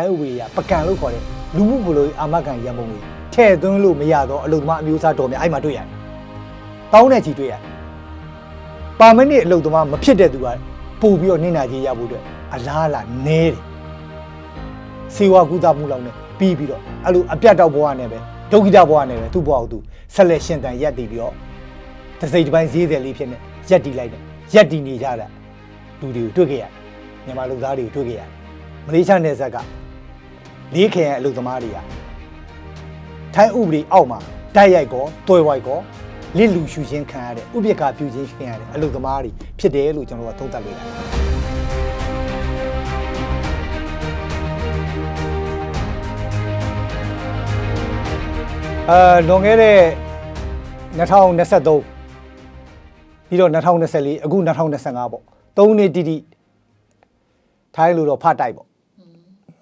ထိုင်းဥပဒေကပကံလို့ခေါ်တဲ့လူမှုဘလိုအာမခံရန်ပုံငွေထည့်သွင်းလို့မရတော့အလုပ်သမားအမျိုးအစားတော်များအဲ့မှာတွေ့ရတယ်။တောင်းတဲ့ချီတွေ့ရတယ်။ပါမနစ်အလုပ်သမားမဖြစ်တဲ့သူကပို့ပြီးတော့နင့်နာကြီးရဖို့အတွက်အလားအလာနဲတယ်။စေဝါကူတာမှုလောက်နဲ့ပြီးပြီးတော့အဲ့လိုအပြတ်တောက်ဘဝနဲ့ပဲဒုက္ခိတဘဝနဲ့ပဲသူ့ဘဝကိုသူဆက်လက်ရှင်တန်ရက်တည်ပြီးတော့တစိမ့်တစ်ပိုင်းဈေးတယ်လေးဖြစ်နေရက်တည်လိုက်တယ်ရက်တည်နေကြတာလူတွေကိုတွေ့ခဲ့ရတယ်မြန်မာလူသားတွေကိုတွေ့ခဲ့ရတယ်မလေးရှားနယ်စပ်က လေးခင်ရဲ့အလုပ်သမားတွေကထိုင်းဥပဒေအောက်မှာတိုက်ရိုက်ကောတွယ်ဝိုက်ကောလစ်လူရှူချင်းခံရတဲ့ဥပက္ခပြုချင်းခံရတဲ့အလုပ်သမားတွေဖြစ်တယ်လို့ကျွန်တော်ကသုံးသပ်လိုက်တာအဲလွန်ခဲ့တဲ့2023ပြီးတော့2024အခု2025ပေါ့3နှစ်တိတိထိုင်းလိုတော့ဖတ်တိုက်ပေါ့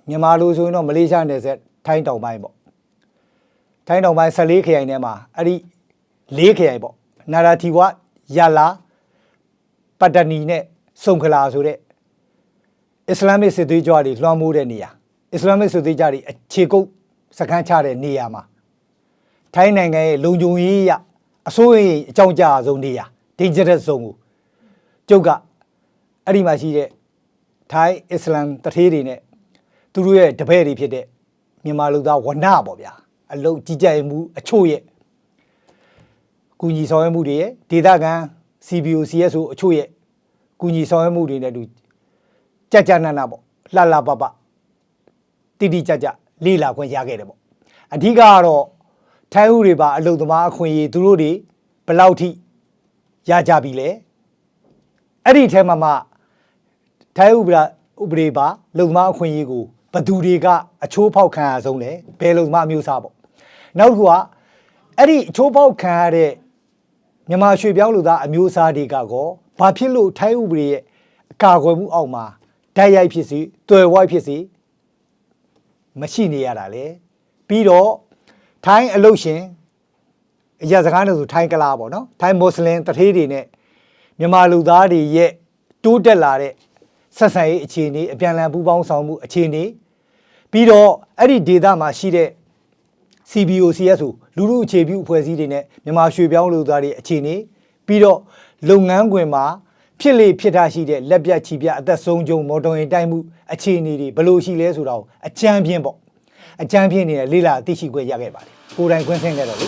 မြန်မာလိုဆိုရင်တော့မလေးရှားနယ်စပ်ထိုင်းတောင်ပိုင်းပေါ့ထိုင်းတောင်ပိုင်း14ခရိုင်ထဲမှာအဲ့ဒီ4ခရိုင်ပေါ့နာရာတီဝယာလာပတ္တနီနဲ့စုံခလာဆိုတဲ့အစ္စလာမစ်စစ်သွေးကြွတွေလွှမ်းမိုးတဲ့နေရာအစ္စလာမစ်စစ်သွေးကြွတွေအခြေကုပ်စခန်းချတဲ့နေရာမှာထိုင်းနိုင်ငံရဲ့လုံခြုံရေးရအစိုးရအကြောင်းကြားအဆုံးနေရ dangerous zone ကိုကျုပ်ကအဲ့ဒီမှာရှိတဲ့ထိုင်းအစ္စလမ်တထေးတွေနဲ့ သူတို့ရဲ့တပည့်တွေဖြစ်တဲ့မြန်မာလူသားဝနပေါ့ဗျာအလုတ်ကြီးကြပ်မှုအချို့ရဲ့ကူညီဆောင်ရွက်မှုတွေရဲ့ဒေသခံ CBO CSO အချို့ရဲ့ကူညီဆောင်ရွက်မှုတွေနဲ့အတူကြကြနနပေါ့လှလှပပတိတိကျကျလေးလာခွင့်ရခဲ့တယ်ပေါ့အဓိကကတော့ထိုင်းဥတွေပါအလုသမားအခွင့်အရေးသူတို့တွေဘယ်လောက်ထိရကြပြီလဲအဲ့ဒီထဲမှာမှထိုင်းဥပဒေဥပဒေပါလုံသမားအခွင့်အရေးကို ဘယ်သူတွေကအချိုးဖောက်ခံရဆုံးလဲဘယ်လုံသမားအမျိုးအစားပေါ့နောက်တစ်ခုကအဲ့ဒီအချိုးဖောက်ခံရတဲ့မြန်မာရွှေပြောင်းလူသားအမျိုးအစားတွေကကောဘာဖြစ်လို့ထိုင်းဥပဒေရဲ့အကာအကွယ်မှုအောက်မှာဓာတ်ရိုက်ဖြစ်စီတွယ်ဝိုက်ဖြစ်စီမရှိနေရတာလေပြီးတော့ထိုင်းအလုတ်ရှင်အရာစကားနဲ့ဆိုထိုင်းကလာပေါ့နော်ထိုင်းမွတ်စလင်တထေးတွေနဲ့မြန်မာလူသားတွေရဲ့တိုးတက်လာတဲ့ ဆက်ဆံရေးအခြေအနေအပြန်အလှန်ပူးပေါင်းဆောင်မှုအခြေအနေပြီးတော့အဲ့ဒီဒေတာမှာရှိတဲ့ CBOCS ဆိုလူလူအခြေပြုအဖွဲ့အစည်းတွေနဲ့မြန်မာရွှေပြောင်းလူသားတွေအခြေအနေပြီးတော့လုပ်ငန်းခွင်မှာဖြစ်လေဖြစ်ထားရှိတဲ့လက်ပြတ်ချီပြတ်အသက်ဆုံးကြုံမော်တော်ယာဉ်တိုက်မှုအခြေအနေတွေဘယ်လိုရှိလဲဆိုတာကိုအကြမ်းဖြင့်ပေါ့အကြမ်းဖြင့်နေလေးလာသိရှိခွင့်ရခဲ့ပါတယ်ကိုယ်တိုင်ခွင့်ဆင်းခဲ့တော့လေ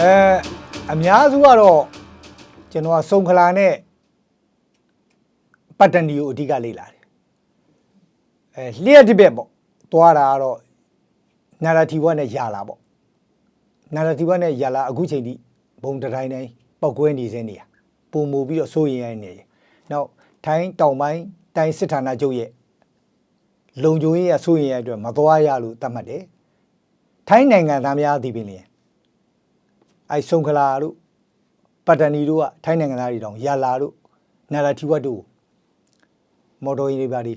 အဲ အများစုကတော့ကျွန်တော်ကစုံခလာနဲ့ပတ်တနီကိုအဓိကလေ့လာတယ်အဲလျှက်တစ်ဘက်ပေါ့သွားတာကတော့နာရာတီဝတ်နဲ့ယာလာပေါ့နာရာတီဝတ်နဲ့ယာလာအခုချိန်ထိဘုံတစ်တိုင်းတိုင်းပောက်ကွဲနေစင်းနေရပုံမူပြီးတော့စိုးရင်ရိုင်းနေတယ်နောက်ထိုင်းတောင်ပိုင်းတိုင်းစစ်ဌာနချုပ်ရဲ့လုံခြုံရေးရစိုးရင်ရိုင်းအတွက်မသွားရလို့သတ်မှတ်တယ်ထိုင်းနိုင်ငံသားများဒီပင်လျင် အဲဆုံခလာတို့ပတ်တနီတို့ကထိုင်းနိုင်ငံသားတွေတောင်ယာလာတို့နာရာတီဝတ်တို့ကို မော်တော်ကြီးတွေပါဒီ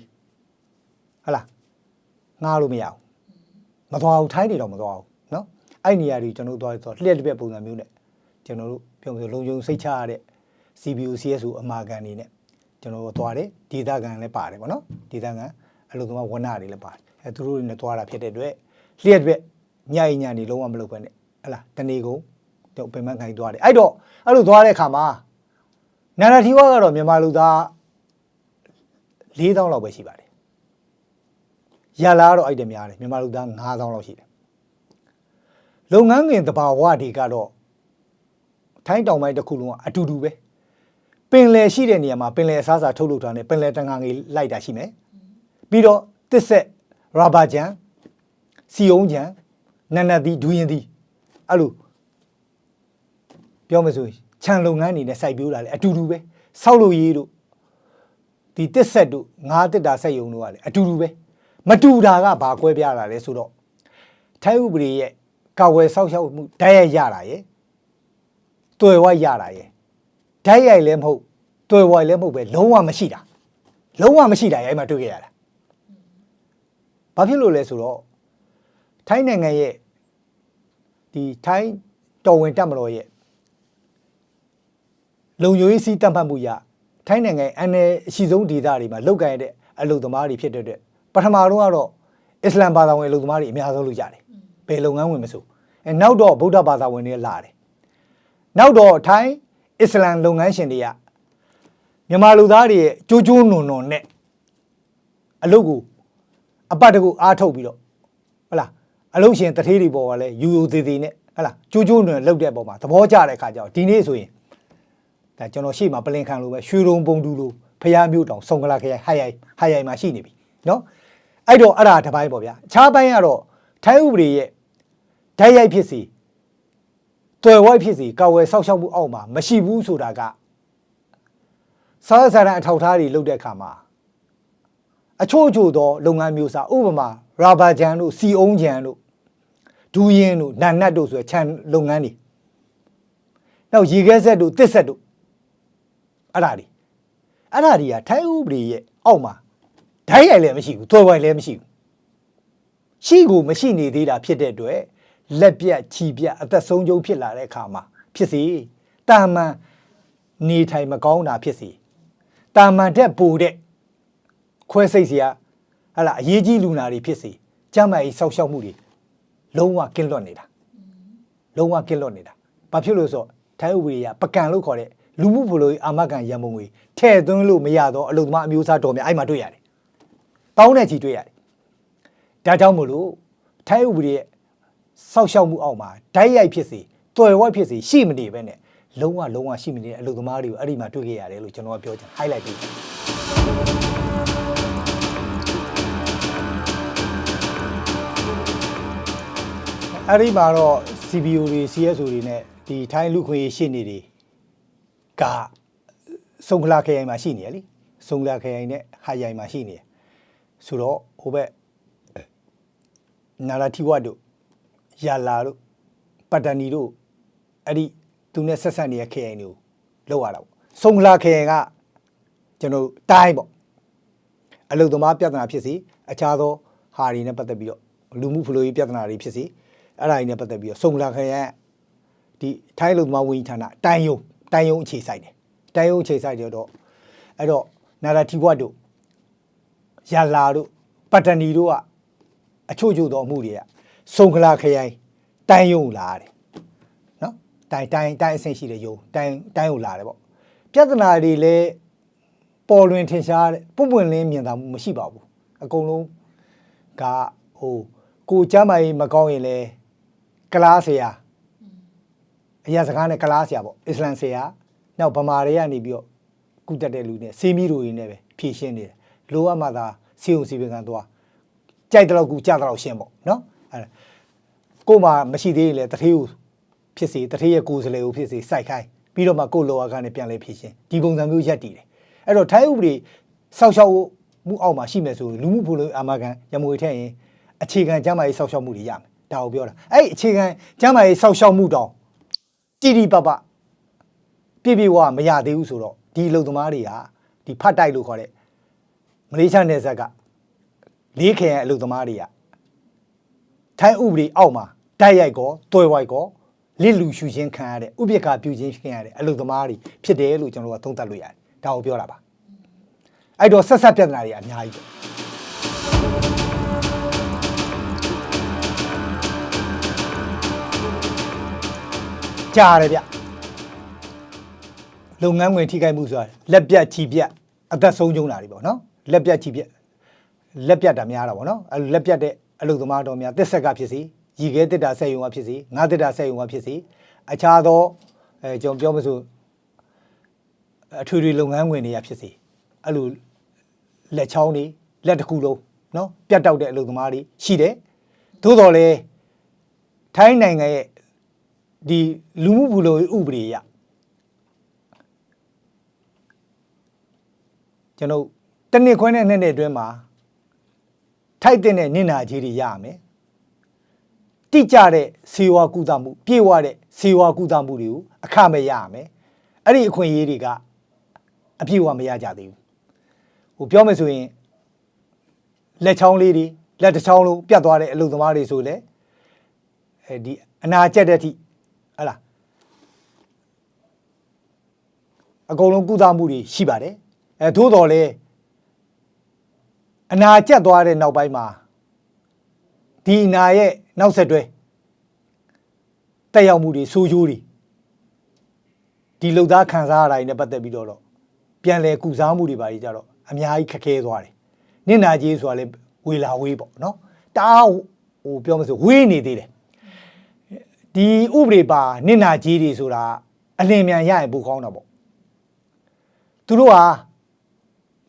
ဟတ်လာငှားလို့မရဘူးမသွားဘူးထိုင်းတွေတော့မသွားဘူးเนาะအဲ့နေရာတွေကျွန်တော်တို့သွားဆိုလျှက်တစ်ပြက်ပုံစံမျိုးနဲ့ကျွန်တော်တို့ပြောမလို့လုံခြုံစိတ်ချရတဲ့ CBO CSO အမာကန်နေနဲ့ကျွန်တော်တို့သွားတယ်ဒေသခံလည်းပါတယ်ဗောနော်ဒေသခံအလုပ်သမားဝန်နာတွေလည်းပါတယ်အဲသူတို့တွေနဲ့သွားတာဖြစ်တဲ့အတွက်လျှက်တစ်ပြက်ညအိညာနေလုံးဝမလုပ်ဘဲနဲ့ဟတ်လာတနေကုန် တော့ပင်မခိုင်းသွားတယ်အဲ့တော့အဲ့လိုသွားတဲ့အခါမှာနာရာတီဝါကတော့မြန်မာလူသား၄000လောက်ပဲရှိပါတယ်။ရလာတော့အဲ့တယ်များတယ်မြန်မာလူသား9000လောက်ရှိတယ်။လုပ်ငန်းငင်တဘာဝတွေကတော့ထိုင်းတောင်ပိုင်းတစ်ခုလုံးကအတူတူပဲ။ပင်လယ်ရှိတဲ့နေရာမှာပင်လယ်အစားအစာထုတ်လုပ်တာနဲ့ပင်လယ်တန်ငါငေလိုက်တာရှိမယ်။ပြီးတော့တစ်ဆက်ရာဘာဂျန်စီယုံဂျန်နနတ်သီးဒူးရင်သီးအဲ့လို ပြောမယ်ဆိုရင်ခြံလုပ်ငန်းတွေနဲ့စိုက်ပျိုးတာလေအတူတူပဲ။ဆောက်လုပ်ရေးတို့ဒီတစ်ဆက်တို့ငါးတစ်တာဆက်ယုံတို့ကလည်းအတူတူပဲမတူတာကဘာကွဲပြားတာလဲဆိုတော့ထိုင်းဥပဒေရဲ့ကာဝယ်ဆောက်ရှောက်မှုဓာတ်ရိုက်ရတာရဲ့တွယ်ဝိုက်ရတာရဲ့ဓာတ်ရိုက်လည်းမဟုတ်တွယ်ဝိုက်လည်းမဟုတ်ပဲလုံးဝမရှိတာလုံးဝမရှိတာရဲ့အဲ့မှာတွေ့ခဲ့ရတာဘာဖြစ်လို့လဲဆိုတော့ထိုင်းနိုင်ငံရဲ့ဒီထိုင်းတော်ဝင်တက်မတော်ရဲ့ လုံခြုံရေးစီးတတ်မှတ်မှုရထိုင်းနိုင်ငံအန်နယ်အရှိဆုံးဒေသတွေမှာလောက်ကန်တဲ့အလုပ်သမားတွေဖြစ်တဲ့အတွက်ပထမတော့ကတော့အစ္စလမ်ဘာသာဝင်အလုပ်သမားတွေအများဆုံးလုပ်ကြတယ်ဘယ်လုပ်ငန်းဝင်မဆိုအဲနောက်တော့ဗုဒ္ဓဘာသာဝင်တွေလာတယ်နောက်တော့ထိုင်းအစ္စလမ်လုပ်ငန်းရှင်တွေကမြန်မာလူသားတွေရဲ့ကြိုးကြိုးနွန်နွန်နဲ့အလုပ်ကိုအပတ်တကူအားထုတ်ပြီးတော့ဟုတ်လားအလုပ်ရှင်တထေးတွေပေါ်ကလည်းယူယူသေးသေးနဲ့ဟုတ်လားကြိုးကြိုးနွန်လောက်တဲ့ပုံမှာသဘောကျတဲ့ခါကျတော့ဒီနေ့ဆိုရင် ဒါကျွန်တော်ရှေ့မှာပလင်ခံလိုပဲရွှေရုံပုံတူလိုဖျားမျိုးတောင်ဆုံကလာခရိုင်ဟိုက်ရိုင်ဟိုက်ရိုင်မှာရှိနေပြီနော်အဲ့တော့အဲ့ဒါတစ်ပိုင်းပေါ့ဗျာအခြားပိုင်းကတော့ထိုင်းဥပဒေရဲ့ဓာတ်ရိုက်ဖြစ်စီတွယ်ဝိုက်ဖြစ်စီကာဝယ်ဆောက်ရှောက်မှုအောက်မှာမရှိဘူးဆိုတာကစားရစားရန်အထောက်ထားတွေလုပ်တဲ့အခါမှာအချို့ချို့သောလုပ်ငန်းမျိုးစားဥပမာရာဘာဂျန်တို့စီအုံးဂျန်တို့ဒူးရင်တို့နာနတ်တို့ဆိုရခြံလုပ်ငန်းတွေနောက်ရေခဲဆက်တို့တစ်ဆက်တို့ အဲ့ဒါတွေအဲ့ဒါတွေကထိုင်းဥပဒေရဲ့အောက်မှာဓာတ်ရိုက်လည်းမရှိဘူးသွယ်ဝိုင်လည်းမရှိဘူးရှိကိုမရှိနေသေးတာဖြစ်တဲ့အတွက်လက်ပြတ်ချီပြတ်အသက်ဆုံးရှုံးဖြစ်လာတဲ့အခါမှာဖြစ်စေတာမန်နေထိုင်မကောင်းတာဖြစ်စေတာမန်တက်ပူတဲ့ခွဲစိတ်စရာဟလာအရေးကြီးလူနာတွေဖြစ်စေကြမ်းမာရေးဆောက်ရှောက်မှုတွေလုံးဝကင်းလွတ်နေတာလုံးဝကင်းလွတ်နေတာဘာဖြစ်လို့ဆိုတော့ထိုင်းဥပဒေကပကံလို့ခေါ်တဲ့ လူမှုဘလိုအာမခံရန်ပုံငွေထည့်သွင်းလို့မရတော့အလုပ်သမားအမျိုးအစားတော်များအဲ့မှာတွေ့ရတယ်။တောင်းတဲ့ချီတွေ့ရတယ်။ဒါကြောင့်မို့လို့ထိုင်းဥပဒေရဲ့စောက်ရှောက်မှုအောက်မှာဓာတ်ရိုက်ဖြစ်စေတွယ်ဝက်ဖြစ်စေရှိမနေပဲနဲ့လုံးဝလုံးဝရှိမနေတဲ့အလုပ်သမားတွေကိုအဲ့ဒီမှာတွေ့ခဲ့ရတယ်လို့ကျွန်တော်ကပြောချင် highlight ပေးချင်တယ်အဲ့ဒီမှာတော့ CBO တွေ CSO တွေနဲ့ဒီထိုင်းလူခွင့်ရေးရှင်းနေတွေ ကစုံခလာခရိုင်မှာရှိနေရလीစုံခလာခရိုင်နဲ့ဟာရိုင်မှာရှိနေရဆိုတော့ဟိုဘက်နာရာတီဝတ်တို့ယာလာတို့ပတ်တနီတို့အဲ့ဒီသူနဲ့ဆက်ဆက်နေတဲ့ခရိုင်တွေကိုလောက်ရတာပေါ့စုံခလာခရိုင်ကကျွန်တော်တိုင်းပေါ့အလုသမားပြဿနာဖြစ်စီအခြားသောဟာတွေနဲ့ပတ်သက်ပြီးတော့လူမှုဖလိုရေးပြဿနာတွေဖြစ်စီအဲ့ဒါတွေနဲ့ပတ်သက်ပြီးတော့စုံခလာခရိုင်ကဒီထိုင်းလုံသမားဝန်ကြီးဌာနတိုင်းယုံ တိုင်းယုံအခြေစိုက်တယ်တိုင်းယုံအခြေစိုက်တယ်တော့အဲ့တော့နာရာတီဘွတ်တို့ရလာတို့ပတ္တနီတို့ကအချို့ချို့သောအမှုတွေကစုံခလာခရိုင်တိုင်းယုံလာတယ်နော်တိုင်းတိုင်းတိုင်းအဆင့်ရှိတဲ့ယုံတိုင်းတိုင်းယုံလာတယ်ပေါ့ပြဿနာတွေလည်းပေါ်လွင်ထင်ရှားတဲ့ပုံပွင့်လင်းမြင်သာမှုမရှိပါဘူးအကုန်လုံးကဟိုကိုကျမ်းမာရေးမကောင်းရင်လဲကလားဆရာ အရာစကားနဲ့ကလားဆရာပေါ့အစ္စလမ်ဆရာနောက်ဗမာတွေကနေပြီးတော့ကုတက်တဲ့လူနဲ့စေမီတို့ရင်းနဲ့ပဲဖြည့်ရှင်းနေတယ်လိုအပ်မှသာစီုံစီပင်ကန်သွားကြိုက်တော့ကူကြတော့ရှင်းပေါ့နော်အဲကို့မှာမရှိသေးရင်လေတထေးကိုဖြစ်စီတထေးရဲ့ကိုယ်စလေကိုဖြစ်စီစိုက်ခိုင်းပြီးတော့မှကို့လောကကနေပြန်လဲဖြည့်ရှင်းဒီပုံစံမျိုးရက်တည်တယ်အဲ့တော့ထိုင်းဥပဒေစောက်ရှောက်မှုအောက်မှာရှိမယ်ဆိုရင်လူမှုဖို့လို့အာမခံရမွေထက်ရင်အခြေခံကျမ်းမာရေးစောက်ရှောက်မှုတွေရမယ်ဒါကိုပြောတာအဲ့ဒီအခြေခံကျမ်းမာရေးစောက်ရှောက်မှုတောင် တိတိပပပြည့်ပြည့်ဝဝမရသေးဘူးဆိုတော့ဒီအလုံသမားတွေကဒီဖတ်တိုက်လို့ခေါ်တဲ့မလေးရှားနယ်စပ်ကလေးခင်ရဲ့အလုံသမားတွေကထိုင်းဥပဒေအောက်မှာတိုက်ရိုက်ကောတွယ်ဝိုက်ကောလစ်လူရှူချင်းခံရတဲ့ဥပက္ခပြုချင်းခံရတဲ့အလုံသမားတွေဖြစ်တယ်လို့ကျွန်တော်ကသုံးသပ်လို့ရတယ်ဒါကိုပြောတာပါအဲ့တော့ဆက်ဆက်ပြဿနာတွေအများကြီးပဲ ကြားရတယ်ဗျလုပ်ငန်းဝင်ထိခိုက်မှုဆိုတာလက်ပြတ်ချီပြတ်အသက်ဆုံးရှုံးတာတွေပေါ့နော်လက်ပြတ်ချီပြတ်လက်ပြတ်တာများတာပေါ့နော်အဲလက်ပြတ်တဲ့အလုပ်သမားတော်များတစ်ဆက်ကဖြစ်စီရီခဲတစ်တာဆက်ယုံကဖြစ်စီငါးတစ်တာဆက်ယုံကဖြစ်စီအခြားသောအဲကျွန်တော်ပြောမစို့အထွေထွေလုပ်ငန်းဝင်တွေကဖြစ်စီအဲ့လိုလက်ချောင်းတွေလက်တစ်ခုလုံးနော်ပြတ်တောက်တဲ့အလုပ်သမားတွေရှိတယ်သို့တော်လည်းထိုင်းနိုင်ငံရဲ့ ဒီလူမှုဘူလိုဥပဒေရကျွန်တော်တနစ်ခွဲနဲ့နှစ်နှစ်အတွင်းမှာထိုက်တဲ့နင့်နာကြီးတွေရမယ်တိကျတဲ့စေဝါကုသမှုပြေဝတဲ့စေဝါကုသမှုတွေကိုအခမဲ့ရမယ်အဲ့ဒီအခွင့်အရေးတွေကအပြည့်အဝမရကြသေးဘူးဟိုပြောမယ်ဆိုရင်လက်ချောင်းလေးတွေလက်တစ်ချောင်းလုံးပြတ်သွားတဲ့အလုပ်သမားတွေဆိုလေအဲဒီအနာကျက်တဲ့အထိ ဟတ်လားအကုန်လုံးကုသမှုတွေရှိပါတယ်အဲသို့တော်လည်းအနာကျက်သွားတဲ့နောက်ပိုင်းမှာဒီအနာရဲ့နောက်ဆက်တွဲတက်ရောက်မှုတွေဆိုးကျိုးတွေဒီလုံသားခံစားရတာတွေနဲ့ပတ်သက်ပြီးတော့တော့ပြန်လဲကုစားမှုတွေပါကြီးကြတော့အများကြီးခက်ခဲသွားတယ်နင့်နာကြီးဆိုတာလေဝေလာဝေးပေါ့နော်တအားဟိုပြောမစို့ဝေးနေသေးတယ် ဒီဥပဒေပါနင့်နာကြီးတွေဆိုတာအလင်းမြန်ရရင်ပိုကောင်းတာပေါ့သူတို့ဟာ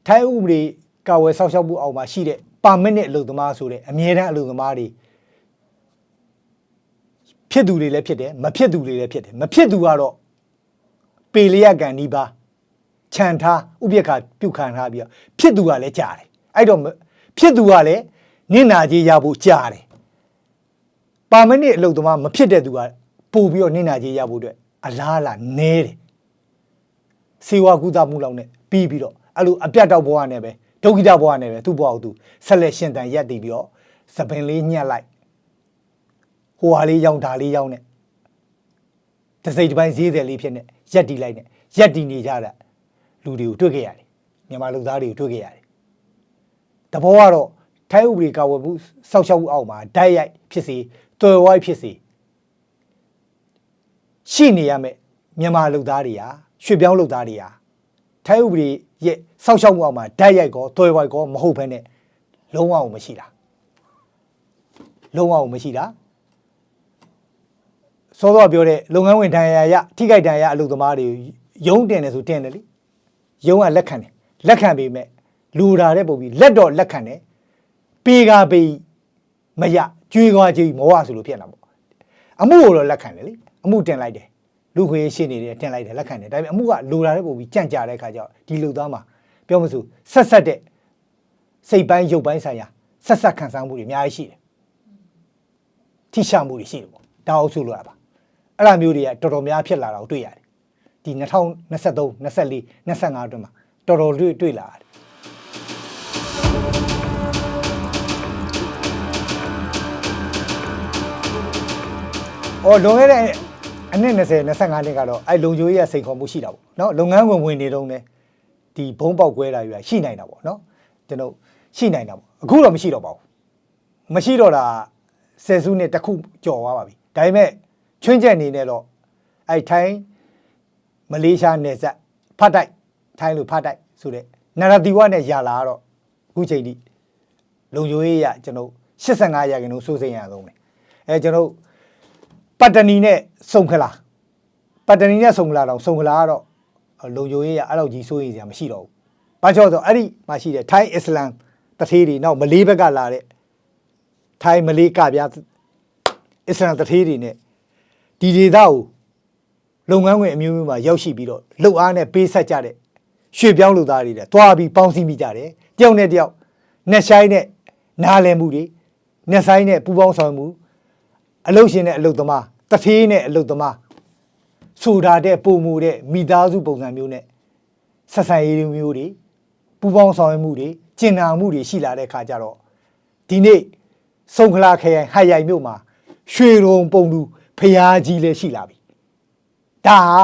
ထိုင်းဥပဒေကာဝယ်ဆောက်ရှောက်မှုအောက်မှာရှိတဲ့ပါမစ်နဲ့အလုပ်သမားဆိုတဲ့အမြဲတမ်းအလုပ်သမားတွေဖြစ်သူတွေလည်းဖြစ်တယ်မဖြစ်သူတွေလည်းဖြစ်တယ်မဖြစ်သူကတော့ပေလျက်ကန်ဒီပါခြံထားဥပက္ခပြုတ်ခံထားပြီးတော့ဖြစ်သူကလည်းကြားတယ်အဲ့တော့မဖြစ်သူကလည်းနင့်နာကြီးရဖို့ကြားတယ် ပါမနစ်အလုပ်သမားမဖြစ်တဲ့သူကပို့ပြီးတော့နင့်နာကြီးရဖို့အတွက်အလားအလာနဲတယ်စေဝါကုသမှုလောက်နဲ့ပြီးပြီးတော့အဲ့လိုအပြတ်တောက်ဘဝနဲ့ပဲဒုက္ခိတဘဝနဲ့ပဲသူ့ဘဝကိုသူဆက်လက်ရှင်တန်ရက်တည်ပြီးတော့သပင်လေးညှက်လိုက်ဟိုဟာလေးရောင်းဒါလေးရောင်းနဲ့တစ်စိတ်တစ်ပိုင်းဈေးတယ်လေးဖြစ်နေရက်တည်လိုက်နဲ့ရက်တည်နေကြတာလူတွေကိုတွေ့ခဲ့ရတယ်မြန်မာလူသားတွေကိုတွေ့ခဲ့ရတယ်တဘောကတော့ထိုင်းဥပဒေကာဝယ်မှုစောက်ရှောက်မှုအောက်မှာဓာတ်ရိုက်ဖြစ်စေ တွယ်ဝိုင်းဖြစ်စေရှိနေရမယ်မြန်မာလူသားတွေဟာရွှေ့ပြောင်းလူသားတွေဟာထိုင်းဥပဒေရဲ့စောက်ရှောက်မှုအောက်မှာဓာတ်ရိုက်ကောတွယ်ဝိုင်းကောမဟုတ်ဘဲနဲ့လုံးဝမရှိတာလုံးဝမရှိတာစောစောပြောတဲ့လုပ်ငန်းဝင်တန်ရာရထိခိုက်တန်ရာအလုပ်သမားတွေရုံးတင်တယ်ဆိုတင်တယ်လေယုံကလက်ခံတယ်လက်ခံပေမဲ့လူတာတဲ့ပုံပြီးလက်တော့လက်ခံတယ်ပေကာပေမရ ကျွေးခွာကြီးမောဟဆိုလို့ဖြစ်နေတာပေါ့အမှုကိုတော့လက်ခံတယ်လေအမှုတင်လိုက်တယ်လူခွေရှင်းနေတယ်တင်လိုက်တယ်လက်ခံတယ်ဒါပေမဲ့အမှုကလူတာတဲ့ပုံပြီးကြန့်ကြာတဲ့ခါကျတော့ဒီလူသားမှာပြောမစို့ဆက်ဆက်တဲ့စိတ်ပိုင်းရုပ်ပိုင်းဆိုင်ရာဆက်ဆက်ခံစားမှုတွေအများကြီးရှိတယ်ထိရှမှုတွေရှိတယ်ပေါ့ဒါအောင်ဆိုလို့ရပါအဲ့လိုမျိုးတွေကတော်တော်များဖြစ်လာတာကိုတွေ့ရတယ်ဒီ2023 24 25အတွင်းမှာတော်တော်တွေ့တွေ့လာတယ်။ အော်လွန်ခဲ့တဲ့အနှစ်20 25နှစ်ကတော့အဲ့လုံချိုးရဲ့စိန်ခေါ်မှုရှိတာပေါ့နော်လုပ်ငန်းဝင်ဝင်နေတုန်းနဲ့ဒီဘုံပေါက်ကွဲတာယူရရှိနိုင်တာပေါ့နော်ကျွန်တော်ရှိနိုင်တာပေါ့အခုတော့မရှိတော့ပါဘူးမရှိတော့တာဆယ်စုနှစ်တစ်ခုကျော်သွားပါပြီဒါပေမဲ့ချွင်းချက်အနေနဲ့တော့အဲ့ထိုင်းမလေးရှားနယ်စပ်ဖတ်တိုက်ထိုင်းလိုဖတ်တိုက်ဆိုတဲ့နရတီဝနဲ့ယာလာကတော့အခုချိန်ထိလုံချိုရေးရကျွန်တော်85ရာခိုင်နှုန်းစိုးစိမ်ရအောင်တယ်အဲကျွန်တော် ပတ်တနီနဲ့စုံခလာပတ်တနီနဲ့စုံခလာတော့စုံခလာကတော့လုံချိုရေးရအဲ့လောက်ကြီးစိုးရိမ်စရာမရှိတော့ဘူး။ဘာကြောင့်လဲဆိုတော့အဲ့ဒီမှာရှိတဲ့ထိုင်းအစ္စလမ်တထေးတွေနောက်မလေးဘက်ကလာတဲ့ထိုင်းမလေးကပြအစ္စလမ်တထေးတွေနဲ့ဒီဒေသကိုလုပ်ငန်းဝင်အမျိုးမျိုးမှာရောက်ရှိပြီးတော့လှုပ်အားနဲ့ပေးဆက်ကြတဲ့ရွှေ့ပြောင်းလူသားတွေတဲ့တွားပြီးပေါင်းစည်းမိကြတယ်တယောက်နဲ့တယောက်နှက်ဆိုင်နဲ့နားလည်မှုတွေနှက်ဆိုင်နဲ့ပူပေါင်းဆောင်မှု အလုတ်ရှင်နဲ့အလုတ်သမားတထေးနဲ့အလုတ်သမားဆိုတာတဲ့ပုံမှုတဲ့မိသားစုပုံစံမျိုးနဲ့ဆက်ဆံရေးမျိုးတွေပူပေါင်းဆောင်ရွက်မှုတွေကျင်နာမှုတွေရှိလာတဲ့ခါကျတော့ဒီနေ့စုံခလာခရိုင်ဟတ်ရိုင်မြို့မှာရွှေရုံပုံလူဖျားကြီးလည်းရှိလာပြီဒါဟာ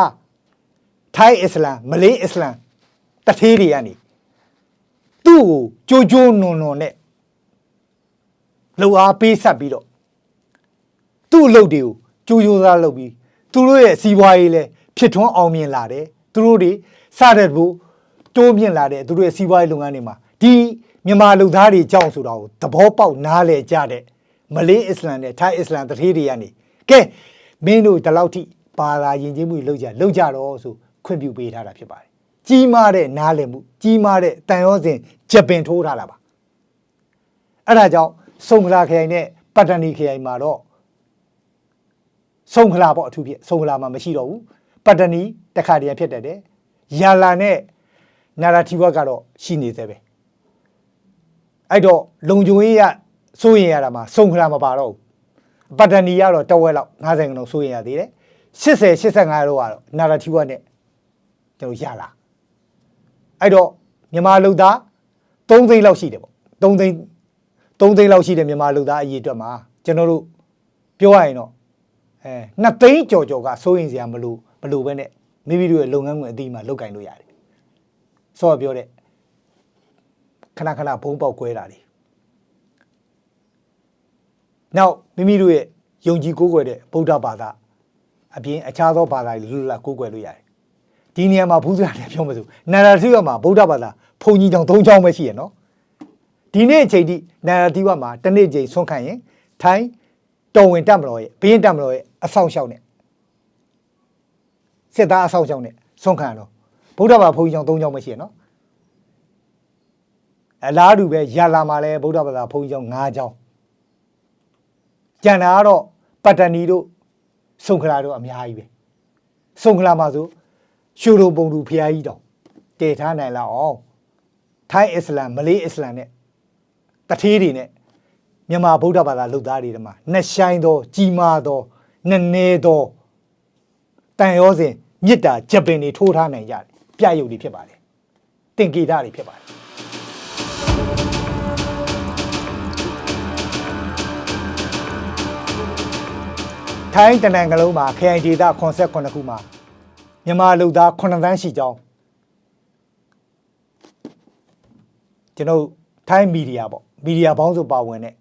ထိုင်းအစ္စလမ်မလေးအစ္စလမ်တထေးတွေကနေသူ့ကိုကြိုးကြိုးနွန်နွန်နဲ့လှူအားပေးဆက်ပြီးတော့ သူ့အလုပ်တွေကိုကြိုးကြိုးစားလုပ်ပြီးသူတို့ရဲ့စီးပွားရေးလည်းဖြစ်ထွန်းအောင်မြင်လာတယ်သူတို့တွေစတဲ့ဘူးတိုးမြင့်လာတဲ့သူတို့ရဲ့စီးပွားရေးလုပ်ငန်းတွေမှာဒီမြန်မာလူသားတွေကြောင်းဆိုတာကိုသဘောပေါက်နားလည်ကြတဲ့မလေးအစ္စလမ်နဲ့ထိုင်းအစ္စလမ်တထေးတွေကနေကဲမင်းတို့ဒီလောက်ထိပါလာယဉ်ကျေးမှုတွေလောက်ကြလောက်ကြတော့ဆိုခွင့်ပြုပေးထားတာဖြစ်ပါတယ်ကြီးမားတဲ့နားလည်မှုကြီးမားတဲ့တန်ရောစဉ်ဂျပင်ထိုးထားတာပါအဲ့ဒါကြောင့်စုံခလာခရိုင်နဲ့ပတ်တနီခရိုင်မှာတော့ စုံခလာပေါ့အထူးဖြစ်စုံခလာမှာမရှိတော့ဘူးပတ်တနီတခါတည်းဖြစ်တတ်တယ်ယာလာနဲ့နာရာတီဝတ်ကတော့ရှိနေသေးပဲအဲ့တော့လုံခြုံရေးရစိုးရင်ရတာမှာစုံခလာမပါတော့ဘူးပတ်တနီကတော့တဝက်လောက်90ခန်းလောက်စိုးရင်ရသေးတယ်80 85တော့ကတော့နာရာတီဝတ်နဲ့ကျွန်တော်ရလာအဲ့တော့မြန်မာလူသား3သိန်းလောက်ရှိတယ်ပေါ့3သိန်း3သိန်းလောက်ရှိတယ်မြန်မာလူသားအရေးအတွက်မှာကျွန်တော်တို့ပြောရရင်တော့ အဲ2သိန်းကြော်ကြော်ကစိုးရင်စရာမလိုမလိုပဲနဲ့မိမိတို့ရဲ့လုပ်ငန်းခွင်အသီးမှာလုပ်ကင်လို့ရတယ်ဆော့ပြောတဲ့ခဏခဏဘုံပေါက်ကွဲတာတွေနောက်မိမိတို့ရဲ့ယုံကြည်ကိုးကွယ်တဲ့ဗုဒ္ဓဘာသာအပြင်အခြားသောဘာသာတွေလွတ်လပ်ကိုးကွယ်လို့ရတယ်ဒီနေရာမှာဘူးစရာလည်းပြောမစို့နာရာတိဝမှာဗုဒ္ဓဘာသာဘုံကြီးကြောင်၃ချောင်းပဲရှိရနော်ဒီနေ့အချိန်ထိနာရာတိဝမှာတစ်နေ့ချိန်ဆွန့်ခံရင်ထိုင်းတော်ဝင်တက်မတော်ရဲ့ဘင်းတက်မတော်ရဲ့ အဆောင်ရှောက်နဲ့စစ်သားအဆောင်ရှောက်နဲ့ဆွန့်ခံရတော့ဗုဒ္ဓဘာသာဘုံကြီးကြောင်၃ချောင်းပဲရှိရနော်အလားတူပဲရလာမှာလဲဗုဒ္ဓဘာသာဘုံကြီးကြောင်၅ချောင်းကျန်တာကတော့ပတ္တနီတို့စုံခလာတို့အများကြီးပဲစုံခလာမှာဆိုရှူလိုပုံတူဖျားကြီးတောင်တည်ထားနိုင်လောက်အောင်ထိုင်းအစ္စလမ်မလေးအစ္စလမ်နဲ့တထေးတွေနဲ့မြန်မာဗုဒ္ဓဘာသာလူသားတွေတမှာနှစ်ဆိုင်သော ကြီးမားသော နည်းနည်းသောတန်ရောစဉ်မြစ်တာဂျပန်တွေထိုးထားနိုင်ကြတယ်ပြရုပ်တွေဖြစ်ပါတယ်တင်ကေတာတွေဖြစ်ပါတယ်ထိုင်းတနင်္ဂနွေလုံးမှာခရိုင်ဒေသ89ခုမှာမြန်မာလူသား9သန်းရှိကြောင်းကျွန်တော်ထိုင်းမီဒီယာပေါ့မီဒီယာပေါင်းစုပါဝင်တဲ့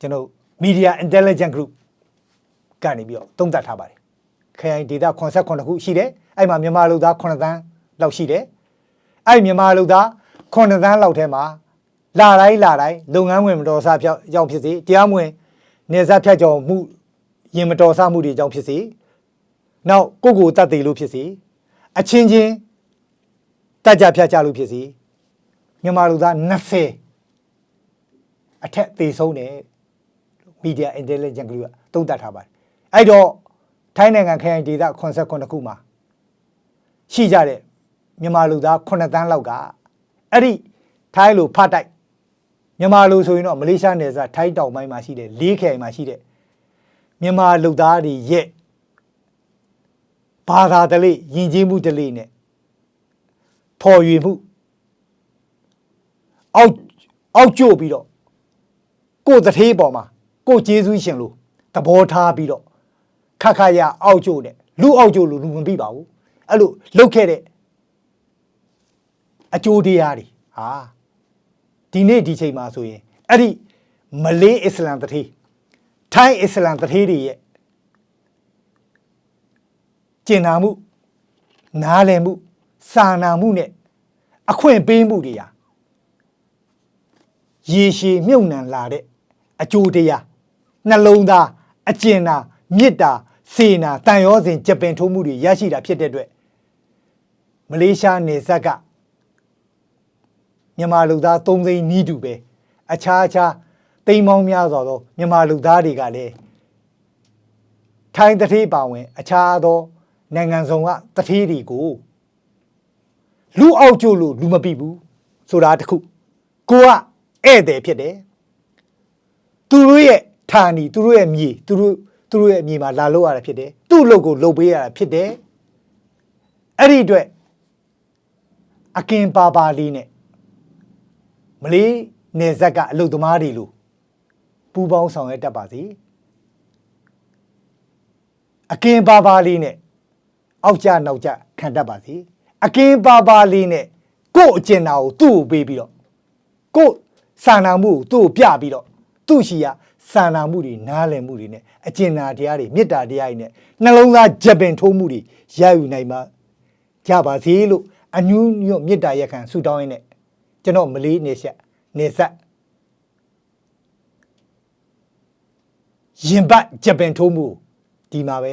ကျွန်တော်မီဒီယာ intelligent group ကနေပြီးတော့သုံးသပ်ထားပါတယ်ခရိုင်ဒေသ89ခုရှိတယ်အဲ့မှာမြန်မာလူသား9သန်းလောက်ရှိတယ်အဲ့မြန်မာလူသား9သန်းလောက်ထဲမှာလာတိုင်းလာတိုင်းလုပ်ငန်းဝင်မတော်စားပြောက်ကြောင့်ဖြစ်စေတရားမဝင်နေစားဖြတ်ကျော်မှုရင်မတော်ဆမှုတွေအကြောင်းဖြစ်စေနောက်ကိုယ့်ကိုယ်တတ်သိလို့ဖြစ်စေအချင်းချင်းတတ်ကြဖြတ်ကြလို့ဖြစ်စေမြန်မာလူသား20အထက်သေဆုံးတယ်မီဒီယာ intelligence group ကသုံးသပ်ထားပါတယ် အဲ့တော့ထိုင်းနိုင်ငံခရိုင်ဒေသ89ခုမှာရှိကြတဲ့မြန်မာလူသား9တန်းလောက်ကအဲ့ဒီထိုင်းလိုဖတ်တိုက်မြန်မာလူဆိုရင်တော့မလေးရှားနယ်စပ်ထိုင်းတောင်ပိုင်းမှာရှိတဲ့လေးခရိုင်မှာရှိတဲ့မြန်မာလူသားတွေရဲ့ဘာသာတလိယဉ်ကျေးမှုတလိနဲ့ဖော်ရွေမှုအောက်အောက်ကျို့ပြီးတော့ကိုယ်တထေးပေါ်မှာကိုယ်ကျေးဇူးရှင်လို့သဘောထားပြီးတော့ ခက်ခါရအောက်ကျို့နဲ့လူအောက်ကျို့လို့လူမပြီးပါဘူးအဲ့လိုလုတ်ခဲ့တဲ့အကျိုးတရားတွေဟာဒီနေ့ဒီချိန်မှာဆိုရင်အဲ့ဒီမလေးအစ္စလမ်တထေးထိုင်းအစ္စလမ်တထေးတွေရဲ့ကျင်နာမှုနားလည်မှုစာနာမှုနဲ့အခွင့်ပေးမှုတွေဟာရေရှည်မြုပ်နှံလာတဲ့အကျိုးတရားနှလုံးသားအကျဉ်နာ မေတ္တာစေနာတန်ရောစဉ်ကြပင်ထိုးမှုတွေရရှိတာဖြစ်တဲ့အတွက်မလေးရှားနေဆက်ကမြန်မာလူသား3သိန်းနီးတူပဲအခြားအခြားတိမ်မောင်းများစွာသောမြန်မာလူသားတွေကလည်းထိုင်းတတိပါဝင် အခြားသောနိုင်ငံစုံကတတိတွေကိုလူအောက်ကျလို့လူမပြဘူးဆိုတာတခုကိုကဧည့်သည်ဖြစ်တယ်သူတို့ရဲ့ဌာနီသူတို့ရဲ့မြေသူတို့ သူတို့ရဲ့မြေမှာလာလို့ရတာဖြစ်တယ်သူ့အလုပ်ကိုလုပ်ပေးရတာဖြစ်တယ်အဲ့ဒီအတွက်အကင်ပါပါလေးနဲ့မလေးနေဇက်ကအလုပ်သမားတွေလို့ပူပေါင်းဆောင်ရွက်တတ်ပါစေအကင်ပါပါလေးနဲ့အောက်ကြနောက်ကြခံတတ်ပါစေအကင်ပါပါလေးနဲ့ကို့အကျဉ်းနာကိုသူ့ကိုပေးပြီးတော့ကို့စာနာမှုကိုသူ့ကိုပြပြီးတော့သူ့ရှိရ စာနာမှုတွေနားလည်မှုတွေနဲ့အကျဉ်းနာတရားတွေမေတ္တာတရားတွေနဲ့နှလုံးသားကြပင်ထိုးမှုတွေရယူနိုင်မှာကြပါစေလို့အညူးညွတ်မေတ္တာရက်ခံဆုတောင်းရင်းနဲ့ကျွန်တော်မလေးနေဆက်နေဆက်ရင်ပတ်ဂျပန်ထိုးမှုဒီမှာပဲ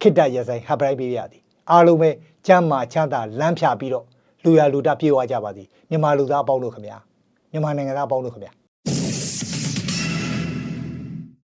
ခိတ္တရဆိုင်ဟပ်ပရိုက်ပေးရသည်အားလုံးပဲကျမ်းမာချမ်းသာလမ်းဖြာပြီးတော့လူရလူတာပြေဝကြပါသည်မြန်မာလူသားအပေါင်းတို့ခမညာမြန်မာနိုင်ငံသားအပေါင်းတို့ခမညာ